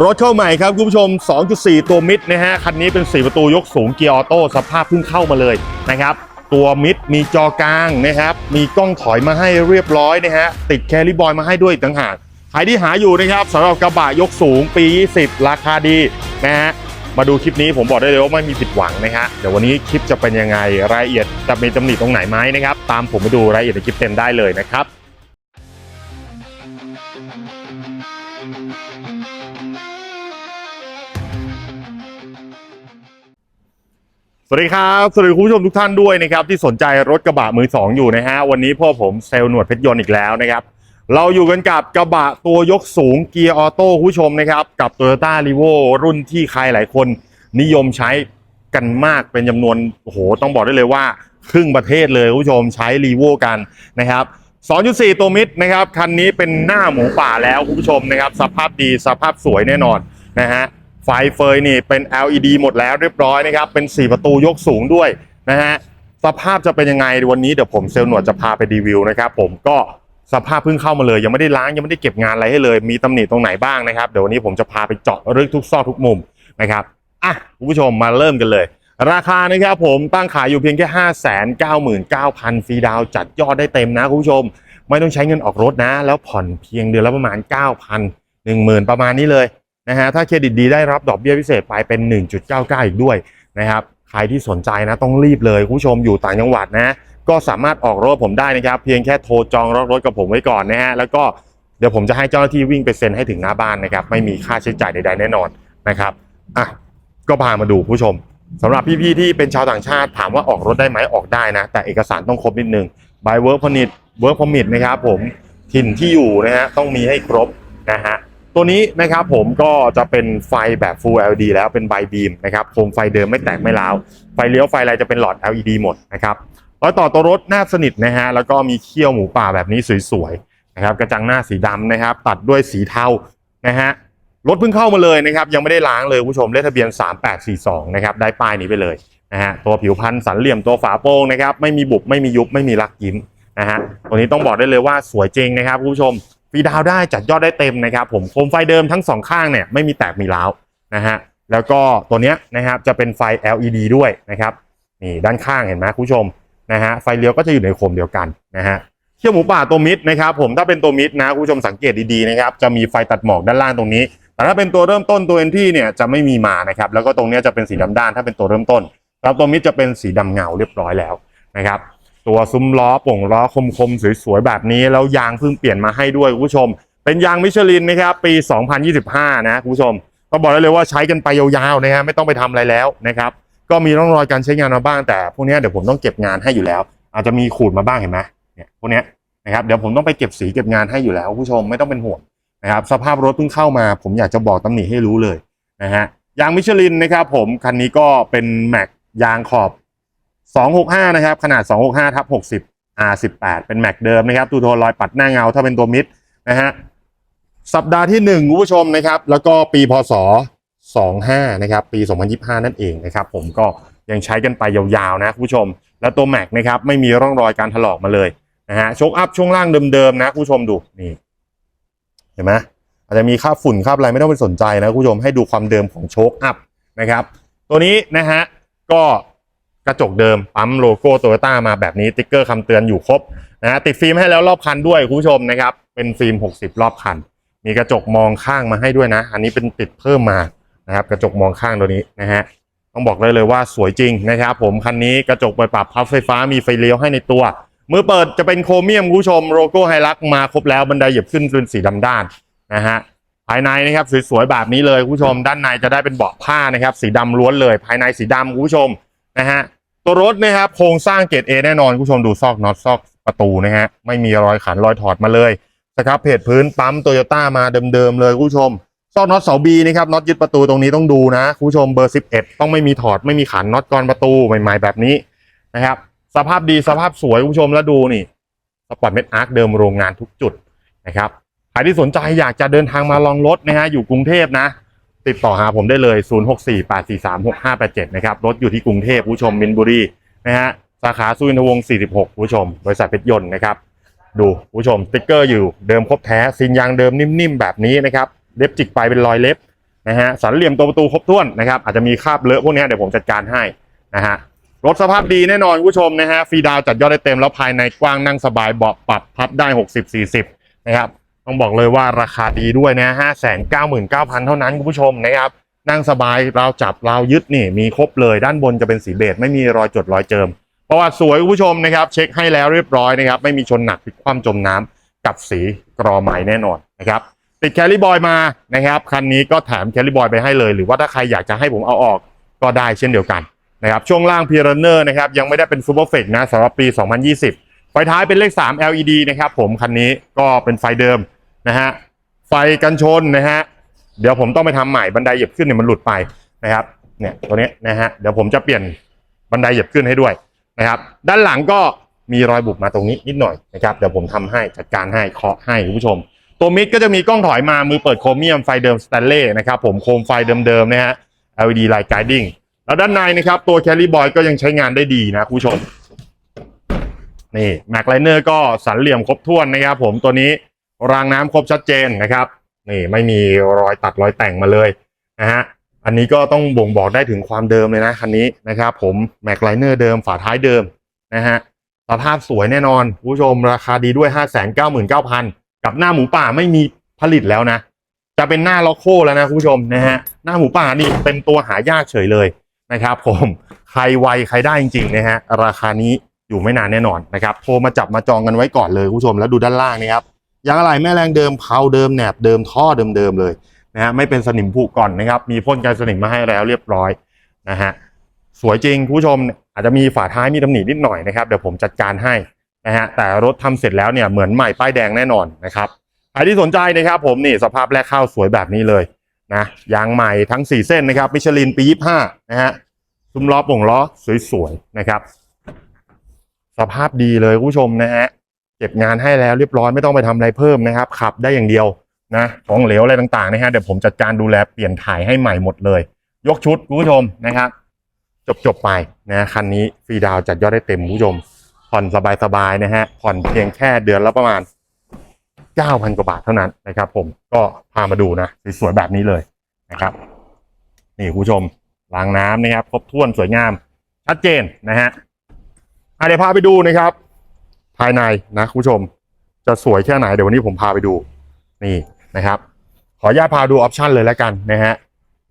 รถเข้าใหม่ครับคุณผู้ชม 2.4 ตัวมิดนะฮะ คันนี้เป็น 4 ประตูยกสูงเกียร์ออโต้สภาพเพิ่งเข้ามาเลยนะครับ ตัวมิดมีจอกลางนะครับ มีกล้องถอยมาให้เรียบร้อยนะฮะ ติดแคลิบอยมาให้ด้วยต่างหากใครที่หาอยู่นะครับสำหรับกระบะยกสูงปี 20 ราคาดีนะฮะ มาดูคลิปนี้ผมบอกได้เลยว่าไม่มีผิดหวังนะฮะ เดี๋ยววันนี้คลิปจะเป็นยังไงรายละเอียดจะมีตำหนิตรงไหนไหมนะครับ ตามผมไปดูรายละเอียดในคลิปเต็มได้เลยนะครับ วัสดีครับสวัสดีคุณผู้ชมทุกท่านด้วยนะครับที่สนใจรถกระบะมือสองอยู่นะฮะวันนี้พ่อผมเซลล์หนวดเพชรยนต์อีกแล้วนะครับเราอยู่กันกับกระบะตัวยกสูงเกียร์ออโต้คุณผู้ชมนะครับกับ Toyota r e v o รุ่นที่ใครหลายคนนิยมใช้กันมากเป็นจำนวนโอ้โหต้องบอกได้เลยว่า ครึ่งประเทศเลยคุณผู้ชมใช้ r e v o กันนะครับ2.4 ตัวมิดนะครับคันนี้เป็นหน้าหมูป่าแล้วคุณผู้ชมนะครับสภาพดีสภาพสวยแน่นอนนะฮะ ไฟเฟยนี่เป็น LED หมดแล้วเรียบร้อยนะครับ เป็น 4 ประตูยกสูงด้วยนะฮะ สภาพจะเป็นยังไงวันนี้เดี๋ยวผมเซลล์หนวดจะพาไปรีวิวนะครับผมก็สภาพเพิ่งเข้ามาเลย ยังไม่ได้ล้างยังไม่ได้เก็บงานอะไรให้เลย มีตำหนิตรงไหนบ้างนะครับ เดี๋ยววันนี้ผมจะพาไปเจาะลึกทุกซอกทุกมุมนะครับอะคุณผู้ชมมาเริ่มกันเลย ราคานะครับผมตั้งขายอยู่เพียงแค่ 5 9 9 0 0 0ฟรีดาวจัดยอดได้เต็มนะคุณผู้ชม ไม่ต้องใช้เงินออกรถนะ แล้วผ่อนเพียงเดือนละประมาณ 9,000 10,000 ประมาณนี้เลย นะฮะถ้าเครดิตดีได้รับดอกเบี้ยพิเศษไปเป็น 1.99 อีกด้วยนะครับใครที่สนใจนะต้องรีบเลยคุณผู้ชมอยู่ต่างจังหวัดนะก็สามารถออกรถผมได้นะครับ เพียงแค่โทรจองรถรถกับผมไว้ก่อนนะฮะแล้วก็เดี๋ยวผมจะให้เจ้าหน้าที่วิ่งไปเซ็นให้ถึงหน้าบ้านนะครับไม่มีค่าใช้จ่ายใดๆแน่นอนนะครับอะก็พามาดูผู้ชมสำหรับพี่ๆที่เป็นชาวต่างชาติถามว่าออกรถได้ไหมออกได้นะ แต่เอกสารต้องครบนิดนึง by work permit work permit นะครับผมถิ่นที่อยู่นะฮะต้องมีให้ครบนะฮะ ตัวนี้นะครับผมก็จะเป็นไฟแบบ Full LED แล้วเป็นไบบีมนะครับโคมไฟเดิมไม่แตกไม่ร้าวไฟเลี้ยวไฟอะไรจะเป็นหลอด LED หมดนะครับรอยต่อตัวรถหน้าสนิทนะฮะแล้วก็มีเขี้ยวหมูป่าแบบนี้สวยๆนะครับกระจังหน้าสีดำนะครับ ตัดด้วยสีเทานะฮะรถเพิ่งเข้ามาเลยนะครับยังไม่ได้ล้างเลยผู้ชมเลขทะเบียน 3842นะครับได้ป้ายนี้ไปเลยนะฮะตัวผิวพันธ์สันเหลี่ยมตัวฝาโปร่งนะครับไม่มีบุบไม่มียุบไม่มีรักยิ้มนะฮะตัวนี้ต้องบอกได้เลยว่าสวยจริงนะครับผู้ชม ฟรีดาวได้จัดยอดได้เต็มนะครับผมโคมไฟเดิมทั้งสองข้างเนี่ยไม่มีแตกมีร้าวนะฮะแล้วก็ตัวเนี้ยนะครับจะเป็นไฟ LED ด้วยนะครับนี่ด้านข้างเห็นไหมคุณผู้ชมนะฮะไฟเลี้ยวก็จะอยู่ในโคมเดียวกันนะฮะเขี้ยวหมูป่าตัวมิดนะครับผมถ้าเป็นตัวมิดนะคุณผู้ชมสังเกตดีๆนะครับจะมีไฟตัดหมอกด้านล่างตรงนี้ แต่ถ้าเป็นตัวเริ่มต้นตัวเอนที่เนี่ยจะไม่มีมานะครับแล้วก็ตรงเนี้ยจะเป็นสีดำด้านถ้าเป็นตัวเริ่มต้นแล้วตัวมิดจะเป็นสีดำเงาเรียบร้อยแล้วนะครับ ตัวซุ้มล้อป่งล้อคมๆสวยๆแบบนี้แล้วยางเพิ่งเปลี่ยนมาให้ด้วยคุณผู้ชม เป็นยางมิชลินนะครับปี 2025 นะคุณผู้ชมต้องบอกได้เลยว่าใช้กันไปยาวๆนะฮะไม่ต้องไปทำอะไรแล้วนะครับ ก็มีร่องรอยการใช้งานมาบ้างแต่พวกนี้เดี๋ยวผมต้องเก็บงานให้อยู่แล้ว อาจจะมีขูดมาบ้างเห็นไหมเนี่ยพวกนี้นะครับเดี๋ยวผมต้องไปเก็บสีเก็บงานให้อยู่แล้วคุณผู้ชมไม่ต้องเป็นห่วงนะครับสภาพรถเพิ่งเข้ามา ผมอยากจะบอกตำหนิให้รู้เลยนะฮะยางมิชลินนะครับผมคันนี้ก็เป็นแม็กยางขอบ 265 นะครับ ขนาด 265ทับ60 R18 เป็นแม็กเดิมนะครับ ตูโทนรอยปัดหน้าเงาถ้าเป็นตัวมิดนะฮะ สัปดาห์ที่1คุณผู้ชมนะครับ แล้วก็ปีพศ 25 นะครับ ปี 2025 นั่นเองนะครับ ผมก็ยังใช้กันไปยาวๆนะคุณผู้ชม แล้วตัวแม็กนะครับ ไม่มีร่องรอยการถลอกมาเลยนะฮะโชคอัพช่วงล่างเดิมๆนะคุณผู้ชมดูนี่ เห็นไหมอาจจะมีคราบฝุ่นคราบอะไรไม่ต้องไปสนใจนะคุณผู้ชมให้ดูความเดิมของโชคอัพนะครับ ตัวนี้นะฮะก็ กระจกเดิมปั๊มโลโก้โตโยต้ามาแบบนี้ติ๊กเกอร์คำเตือนอยู่ครบนะฮะติดฟิล์มให้แล้วรอบคันด้วยคุณผู้ชมนะครับเป็นฟิล์ม 60 รอบคัน มีกระจกมองข้างมาให้ด้วยนะ อันนี้เป็นติดเพิ่มมานะครับกระจกมองข้างตัวนี้นะฮะต้องบอกเลยเลยว่าสวยจริงนะครับผมคันนี้กระจกเปิดปรับพับไฟฟ้ามีไฟเลี้ยวให้ในตัวมือเปิดจะเป็นโครเมียมคุณผู้ชมโลโก้ไฮรักมาครบแล้วบันไดเหยียบขึ้นเป็นสีดำด้านนะฮะภายในนะครับสวยๆแบบนี้เลยคุณผู้ชม ด้านในจะได้เป็นเบาะผ้านะครับสีดำล้วนเลย ภายในสีดำคุณผู้ชม นะฮะตัวรถนะครับโครงสร้างเกรดเอแน่นอนคุณผู้ชมดูซอกน็อตซอกประตูนะฮะไม่มีรอยขันรอยถอดมาเลยสครับเพจพื้นปั๊มโตโยต้ามาเดิมๆเลยคุณผู้ชมซอกน็อตเสาบีนะครับน็อตยึดประตูตรงนี้ต้องดูนะคุณผู้ชมเบอร์ 11 ต้องไม่มีถอดไม่มีขันน็อตกรอนประตูใหม่ๆแบบนี้นะครับสภาพดีสภาพสวยคุณผู้ชมแล้วดูนี่สปอร์ตเม็ดอาร์คเดิมโรงงานทุกจุดนะครับใครที่สนใจอยากจะเดินทางมาลองรถนะฮะอยู่กรุงเทพนะ ติดต่อหาผมได้เลย 0648436587 นะครับ รถอยู่ที่กรุงเทพผู้ชมมินบุรีนะฮะ สาขาสุวินทวงศ์ 46 ผู้ชม บริษัทเพชรยนต์นะครับ ดูผู้ชมสติ๊กเกอร์อยู่เดิมครบแท้ซีนยางเดิมนิ่มๆ แบบนี้นะครับ เล็บจิกไปเป็นรอยเล็บนะฮะ สันเหลี่ยมตัวประตูครบถ้วนนะครับ อาจจะมีคราบเลอะพวกนี้เดี๋ยวผมจัดการให้นะฮะ รถสภาพดีแน่นอนผู้ชมนะฮะ ฟรีดาวจัดยอดได้เต็มแล้วภายในกว้างนั่งสบายเบาะปรับพับได้ 60 40 นะครับ ต้องบอกเลยว่าราคาดีด้วยนะห้าแสนเก้าหมื่นเก้าพันเท่านั้นคุณผู้ชมนะครับ นั่งสบายเราจับเรายึดนี่มีครบเลยด้านบนจะเป็นสีเบจไม่มีรอยจดรอยเจิมประวัติสวยคุณผู้ชมนะครับ เช็คให้แล้วเรียบร้อยนะครับ ไม่มีชนหนักพลิกคว่ำจมน้ำกับสีกรอใหม่แน่นอนนะครับ ติดแคลิบอยมานะครับคันนี้ก็แถมแคลิบอยไปให้เลย หรือว่าถ้าใครอยากจะให้ผมเอาออกก็ได้เช่นเดียวกันนะครับช่วงล่างพีรันเนอร์นะครับยังไม่ได้เป็นซูเปอร์เฟกนะสำหรับปี 2020 ไฟท้ายเป็นเลข 3 LED นะครับผมคันนี้ก็เป็นไฟเดิม นะฮะไฟกันชนนะฮะเดี๋ยวผมต้องไปทำใหม่บันไดเหยียบขึ้นเนี่ยมันหลุดไปนะครับเนี่ยตัวนี้นะฮะเดี๋ยวผมจะเปลี่ยนบันไดเหยียบขึ้นให้ด้วยนะครับ ด้านหลังก็มีรอยบุบมาตรงนี้นิดหน่อยนะครับเดี๋ยวผมทำให้จัดการให้เคาะให้คุณผู้ชม ตัวมิดก็จะมีกล้องถอยมามือเปิดโครเมียมไฟเดิมสแตนเล่นะครับผมโคมไฟเดิมๆนะฮะ LED light guiding แล้วด้านในนะครับตัวแคลรี่บอยก็ยังใช้งานได้ดีนะคุณผู้ชมนี่แม็กไลเนอร์ก็สันเหลี่ยมครบถ้วนนะครับผมตัวนี้ รางน้ำครบชัดเจนนะครับนี่ไม่มีรอยตัดรอยแต่งมาเลยนะฮะอันนี้ก็ต้องบ่งบอกได้ถึงความเดิมเลยนะคันนี้นะครับผมแม็กไลเนอร์เดิมฝาท้ายเดิมนะฮะสภาพสวยแน่นอนคุณผู้ชมราคาดีด้วย 5 9 9 0 0 0 กับหน้าหมูป่าไม่มีผลิตแล้วนะ จะเป็นหน้าล็อกโคแล้วนะคุณผู้ชมนะฮะหน้าหมูป่านี่เป็นตัวหายากเฉยเลยนะครับผมใครไวใครได้จริงๆนะฮะราคานี้อยู่ไม่นานแน่นอนนะครับโทรมาจับมาจองกันไว้ก่อนเลยคุณผู้ชมแล้วดูด้านล่างนี่ครับ ยางอะไหล่แม่แรงเดิมเพาเดิมแหนบเดิมท่อเดิมๆเลยนะฮะไม่เป็นสนิมผุก่อนนะครับ มีพ่นกันสนิมมาให้แล้วเรียบร้อยนะฮะสวยจริงคุณผู้ชมอาจจะมีฝาท้ายมีตำหนินิดหน่อยนะครับเดี๋ยวผมจัดการให้นะฮะแต่รถทำเสร็จแล้วเนี่ยเหมือนใหม่ป้ายแดงแน่นอนนะครับใครที่สนใจนะครับ ผมนี่สภาพแรกเข้าสวยแบบนี้เลยนะยางใหม่ทั้ง 4 เส้นนะครับมิชลินปี25นะฮะซุ้มล้อป่งล้อสวยๆนะครับ สภาพดีเลยคุณผู้ชมนะฮะ เก็บงานให้แล้วเรียบร้อยไม่ต้องไปทำอะไรเพิ่มนะครับ ขับได้อย่างเดียวนะของเหลวอะไรต่างๆนะฮะเดี๋ยวผมจัดการดูแลเปลี่ยนถ่ายให้ใหม่หมดเลย ยกชุดคุณผู้ชมนะครับ จบจบๆไปนะคันนี้ฟรีดาวจัดยอดได้เต็มคุณผู้ชม ผ่อนสบายๆนะฮะผ่อนเพียงแค่เดือนละประมาณ 9,000 กว่าบาทเท่านั้นนะครับ ผมก็พามาดูนะสวยๆแบบนี้เลยนะครับ นี่คุณผู้ชมรางน้ำนะครับครบถ้วนสวยงามชัดเจนนะฮะอะเดี๋ยวพาไปดูนะครับ ภายในนะคุณผู้ชม จะสวยแค่ไหนเดี๋ยววันนี้ผมพาไปดู นี่นะครับ ขออนุญาตพาดูออปชันเลยแล้วกันนะฮะ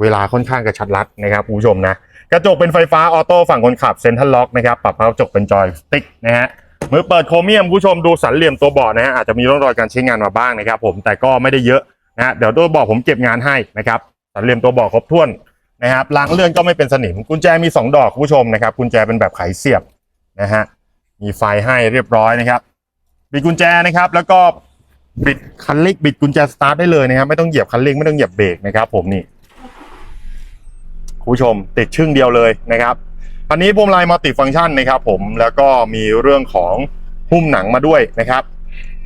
เวลาค่อนข้างกระชัดรัดนะครับคุณผู้ชมนะกระจกเป็นไฟฟ้าออโต้ฝั่งคนขับเซ็นทรัลล็อกนะครับปรับกระจกเป็นจอยสติ๊กนะฮะมือเปิดโครเมียมคุณผู้ชมดูสันเหลี่ยมตัวเบาะนะฮะอาจจะมีร่องรอยการใช้งานมาบ้างนะครับ ผมแต่ก็ไม่ได้เยอะนะฮะเดี๋ยวตัวเบาะผมเก็บงานให้นะครับสันเหลี่ยมตัวเบาะครบถ้วนนะครับรางเลื่อนก็ไม่เป็นสนิมกุญแจมีสองดอกคุณผู้ชมนะครับกุญแจเป็นแบบไขเสียบนะฮะ มีไฟให้เรียบร้อยนะครับ บิดกุญแจนะครับ แล้วก็บิดคันเร่งบิดกุญแจสตาร์ทได้เลยนะครับ ไม่ต้องเหยียบคันเร่งไม่ต้องเหยียบเบรกนะครับ ผมนี่คุณผู้ชมติดชึ่งเดียวเลยนะครับอันนี้พวงมาลัยมัลติฟังก์ชันนะครับ ผมแล้วก็มีเรื่องของหุ้มหนังมาด้วยนะครับ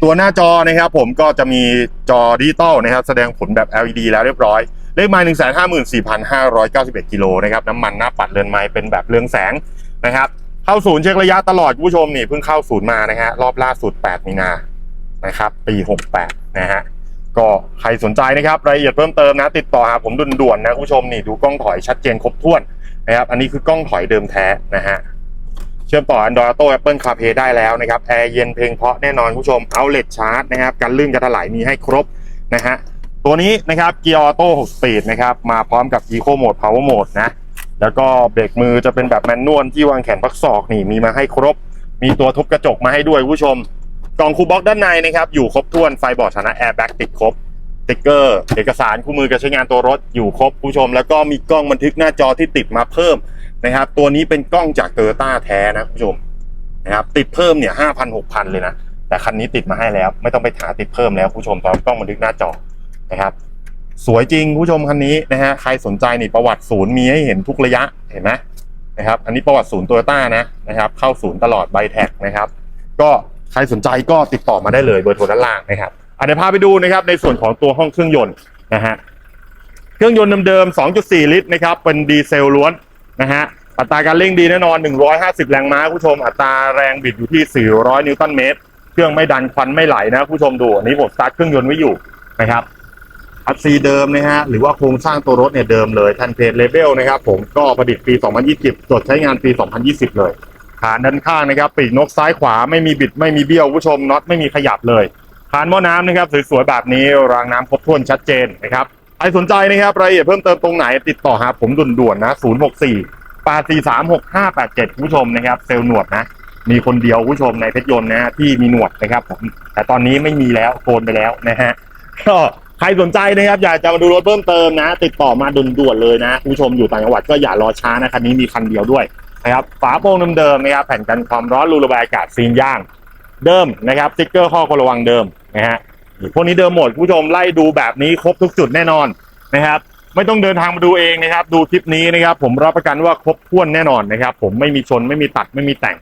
ตัวหน้าจอนะครับ ผมก็จะมีจอดิจิตอลนะครับ แสดงผลแบบ LED แล้วเรียบร้อย เลขไมล์หนึ่งแสนห้าหมื่นสี่พันห้าร้อยเก้าสิบเอ็ดกิโลนะครับน้ำมันหน้าปัดเรือนไม้เป็นแบบเรืองแสงนะครับ เข้าศูนย์เช็คระยะตลอดคุณผู้ชมนี่เพิ่งเข้าศูนย์มานะฮะรอบล่าสุด 8 มีนานะครับปี 68 นะฮะก็ใครสนใจนะครับรายละเอียดเพิ่มเติมนะ ติดต่อหาผมด่วนๆนะคุณผู้ชมนี่ดูกล้องถอยชัดเจนครบถ้วนนะครับอันนี้คือกล้องถอยเดิมแท้นะฮะเชื่อมต่อ Android Auto Apple CarPlay ได้แล้วนะครับแอร์เย็นเพลงเพราะแน่นอนคุณผู้ชมเอาเลดชาร์จนะครับกันลื่นกันถลายมีให้ครบนะฮะตัวนี้นะครับเกียร์ออโต้6สปีดนะครับมาพร้อมกับ Eco Mode Power Mode นะ แล้วก็เบรกมือจะเป็นแบบแมนนวลที่วางแขนพักศอกนี่มีมาให้ครบ มีตัวทุบกระจกมาให้ด้วยผู้ชมกล่องคูลบ็อกด้านในนะครับอยู่ครบถ้วนไฟบอร์ดชนะแอร์แบ็กติดครบติ๊กเกอร์เอกสารคู่มือการใช้งานตัวรถอยู่ครบผู้ชม แล้วก็มีกล้องบันทึกหน้าจอที่ติดมาเพิ่มนะครับ ตัวนี้เป็นกล้องจากเตอร์ต้าแท้นะผู้ชมนะครับติดเพิ่มเนี่ยห้าพันหกพันเลยนะแต่คันนี้ติดมาให้แล้ว ไม่ต้องไปหาติดเพิ่มแล้วผู้ชมตอนกล้องบันทึกหน้าจอนะครับ สวยจริงผู้ชมคันนี้นะฮะใครสนใจนี่ประวัติศูนย์มีให้เห็นทุกระยะเห็นไหมนะครับ อันนี้ประวัติศูนย์โตโยต้านะนะครับ เข้าศูนย์ตลอดใบแท็กนะครับ ก็ใครสนใจก็ติดต่อมาได้เลยเบอร์โทรด้านล่างนะครับอะเดี๋ยวพาไปดูนะครับในส่วนของตัวห้องเครื่องยนต์นะฮะเครื่องยนต์เดิมๆ 2.4 ลิตรนะครับเป็นดีเซลล้วนนะฮะอัตราการเร่งดีแน่นอน 150 แรงม้าคุณผู้ชม อัตราแรงบิดอยู่ที่ 400 นิวตันเมตร เครื่องไม่ดันควันไม่ไหลนะคุณผู้ชมดูอันนี้ผมสตาร์ทเครื่องยนต์ไว้อยู่นะครับ คัสซีเดิมนะฮะหรือว่าโครงสร้างตัวรถเนี่ยเดิมเลยทันเพจเลเบลนะครับผมก็ผลิตปี 2020จดใช้งานปี 2020 เลยฐานด้านข้างนะครับปีกนกซ้ายขวาไม่มีบิดไม่มีเบี้ยวผู้ชมน็อตไม่มีขยับเลยฐานหม้อน้ำนะครับสวยๆแบบนี้รางน้ำครบถ้วนชัดเจนนะครับใครสนใจนะครับรายละเอียดเพิ่มเติมตรงไหนติดต่อหาผมด่วนๆนะ064 843 6587ผู้ชมนะครับเซลล์หนวดนะมีคนเดียวผู้ชมในเพชรยนต์นะฮะที่มีหนวดนะครับผมแต่ตอนนี้ไม่มีแล้วโกนไปแล้วนะฮะก็ ใครสนใจนะครับอยากจะมาดูรถเพิ่มเติมนะ ติดต่อมาด่วนๆเลยนะผู้ชมอยู่ต่างจังหวัดก็อย่ารอช้านะคันนี้มีคันเดียวด้วยนะครับฝาโปร่งเดิมๆนะครับแผ่นกันความร้อนรูระบายอากาศซีนย่าง เดิมนะครับสติ๊กเกอร์ข้อควรระวังเดิมนะฮะพวกนี้เดิมหมดผู้ชมไล่ดูแบบนี้ครบทุกจุดแน่นอนนะครับไม่ต้องเดินทางมาดูเองนะครับ ดูคลิปนี้นะครับ ผมรับประกันว่าครบถ้วนแน่นอนนะครับ ผมไม่มีชนไม่มีตัดไม่มีแต่ง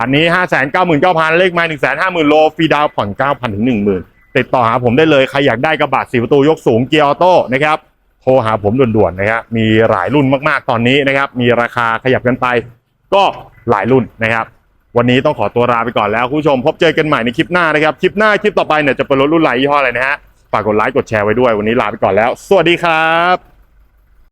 อันนี้ 5 9 9 9 0 0 เลขไม้1 5 0 0 0 0 โลฟรีดาวผ่อน 9,000 ถึง 10,000 ติดต่อหาผมได้เลย ใครอยากได้กระบะสีประตูยกสูงเกียร์ออโต้นะครับโทรหาผมด่วนๆนะครับมีหลายรุ่นมากๆตอนนี้นะครับ มีราคาขยับกันไป ก็หลายรุ่นนะครับ วันนี้ต้องขอตัวลาไปก่อนแล้วคุณผู้ชมพบเจอกันใหม่ในคลิปหน้านะครับคลิปหน้าคลิปต่อไปเนี่ยจะเป็นรถรุ่นไหนยี่ห้ออะไรนะฮะฝากกดไลค์กดแชร์ไว้ด้วยวันนี้ลาไปก่อนแล้ว สวัสดีครับ